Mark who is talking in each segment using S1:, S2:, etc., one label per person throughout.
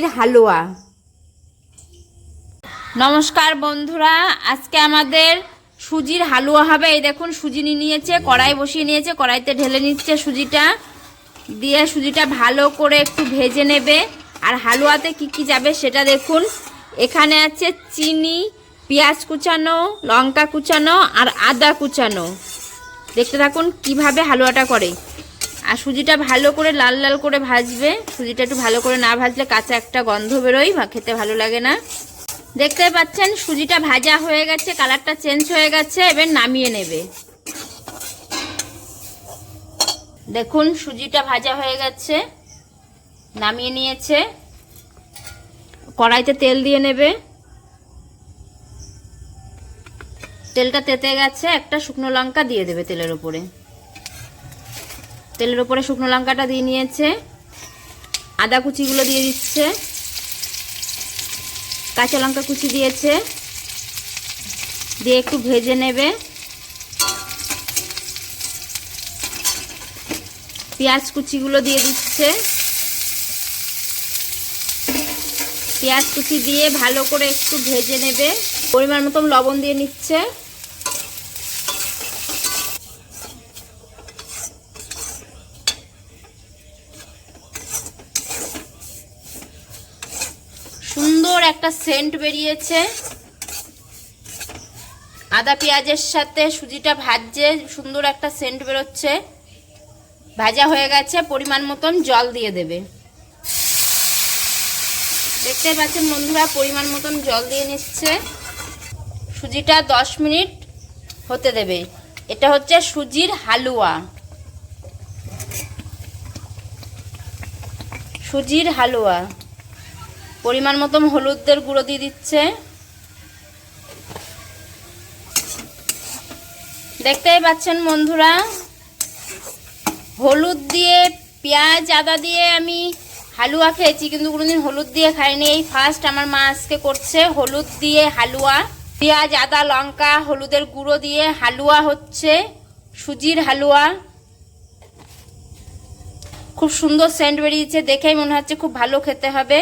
S1: সুজির হালুয়া। নমস্কার বন্ধুরা, আজকে আমাদের সুজির হালুয়া হবে। এই দেখুন, সুজি নিয়ে নিয়েছে, কড়াই বসিয়ে নিয়েছে, কড়াইতে ঢেলে নিচ্ছে সুজিটা। দিয়ে সুজিটা ভালো করে একটু ভেজে নেবে। আর হালুয়াতে কি কি যাবে সেটা দেখুন। এখানে আছে চিনি, পেঁয়াজ কুচানো, লঙ্কা কুচানো আর আদা কুচানো। দেখতে থাকুন কীভাবে হালুয়াটা করে। আর সুজিটা ভালো করে লাল লাল করে ভাজবে। সুজিটা একটু ভালো করে না ভাজলে কাঁচা একটা গন্ধ বেরোয়, বা খেতে ভালো লাগে না। দেখতে পাচ্ছেন, সুজিটা ভাজা হয়ে গেছে, কালারটা চেঞ্জ হয়ে গেছে, এবার নামিয়ে নেবে। দেখুন, সুজিটা ভাজা হয়ে গেছে, নামিয়ে নিয়েছে। কড়াইতে তেল দিয়ে নেবে। তেলটা তেতে গেছে, একটা শুকনো লঙ্কা দিয়ে দেবে তেলের উপরে। তেলের উপরে শুকনো লঙ্কাটা দিয়ে নিয়েছে, আদা কুচিগুলো দিয়ে দিচ্ছে, কাঁচা লঙ্কা কুচি দিয়েছে, দিয়ে একটু ভেজে নেবে। পেঁয়াজ কুচিগুলো দিয়ে দিচ্ছে। পেঁয়াজ কুচি দিয়ে ভালো করে একটু ভেজে নেবে। পরিমাণ মতন লবণ দিয়ে নিচ্ছে। সুন্দর একটা সেন্ট বেরিয়েছে। আদা পেঁয়াজের সাথে সুজিটা ভাজছে, সুন্দর একটা সেন্ট বেরোচ্ছে। ভাজা হয়ে গেছে, পরিমাণ মতন জল দিয়ে দেবে। দেখতে পাচ্ছেন বন্ধুরা, পরিমাণ মতন জল দিয়ে নিচ্ছে। সুজিটা দশ মিনিট হতে দেবে। এটা হচ্ছে সুজির হালুয়া। সুজির হালুয়া। পরিমাণ মতন হলুদের গুঁড়ো দিয়ে দিচ্ছে। দেখতেই পাচ্ছেন বন্ধুরা, হলুদ দিয়ে, পেঁয়াজ, আদা দিয়ে আমি হালুয়া খেয়েছি, কিন্তু কোনোদিন হলুদ দিয়ে খাইনি। এই ফার্স্ট আমার মা আজকে করছে হলুদ দিয়ে হালুয়া, পেঁয়াজ, আদা, লঙ্কা, হলুদের গুঁড়ো দিয়ে হালুয়া হচ্ছে, সুজির হালুয়া। খুব সুন্দর সেন্ট বেরিয়েছে, দেখেই মনে হচ্ছে খুব ভালো খেতে হবে।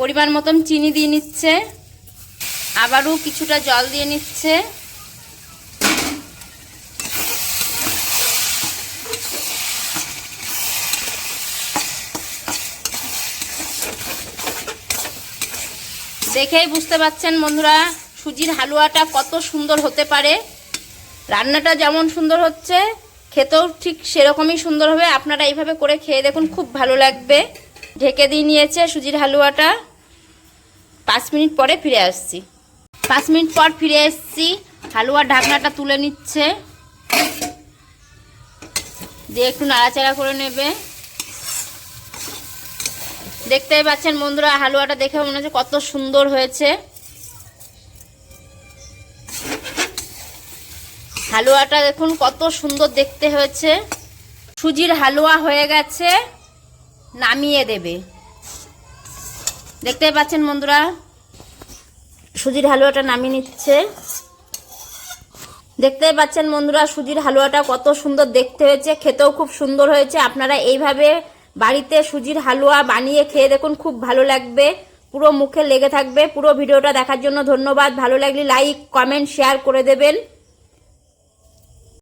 S1: পরিমাণ মতন চিনি দিয়ে নিচ্ছে। আবারও কিছুটা জল দিয়ে নিচ্ছে। দেখেই বুঝতে পাচ্ছেন বন্ধুরা, সুজির হালুয়াটা কত সুন্দর হতে পারে। রান্নাটা যেমন সুন্দর হচ্ছে, খেতেও ঠিক সেরকমই সুন্দর হবে। আপনারা এইভাবে করে খেয়ে দেখুন, খুব ভালো লাগবে। ঢেকে দিয়ে নিয়েছে সুজির হালুয়াটা। পাঁচ মিনিট পরে ফিরে আসছি। পাঁচ মিনিট পর ফিরে এসছি, হালুয়ার ঢাকনাটা তুলে নিচ্ছে। দিয়ে একটু নাড়াচাড়া করে নেবে। দেখতেই পাচ্ছেন বন্ধুরা, হালুয়াটা দেখে মনে হচ্ছে কত সুন্দর হয়েছে। হালুয়াটা দেখুন কত সুন্দর দেখতে হয়েছে। সুজির হালুয়া হয়ে গেছে। নামিয়ে দেবে। দেখতেই পাচ্ছেন বন্ধুরা? সুজির হালুয়াটা নামিয়ে নিচ্ছে। দেখতেই পাচ্ছেন বন্ধুরা, সুজির হালুয়াটা কত সুন্দর দেখতে হয়েছে, খেতেও খুব সুন্দর হয়েছে। আপনারা এইভাবে বাড়িতে সুজির হালুয়া বানিয়ে খেয়ে দেখুন, খুব ভালো লাগবে। পুরো মুখে লেগে থাকবে। পুরো ভিডিওটা দেখার জন্য ধন্যবাদ। ভালো লাগলে লাইক, কমেন্ট, শেয়ার করে দেবেন।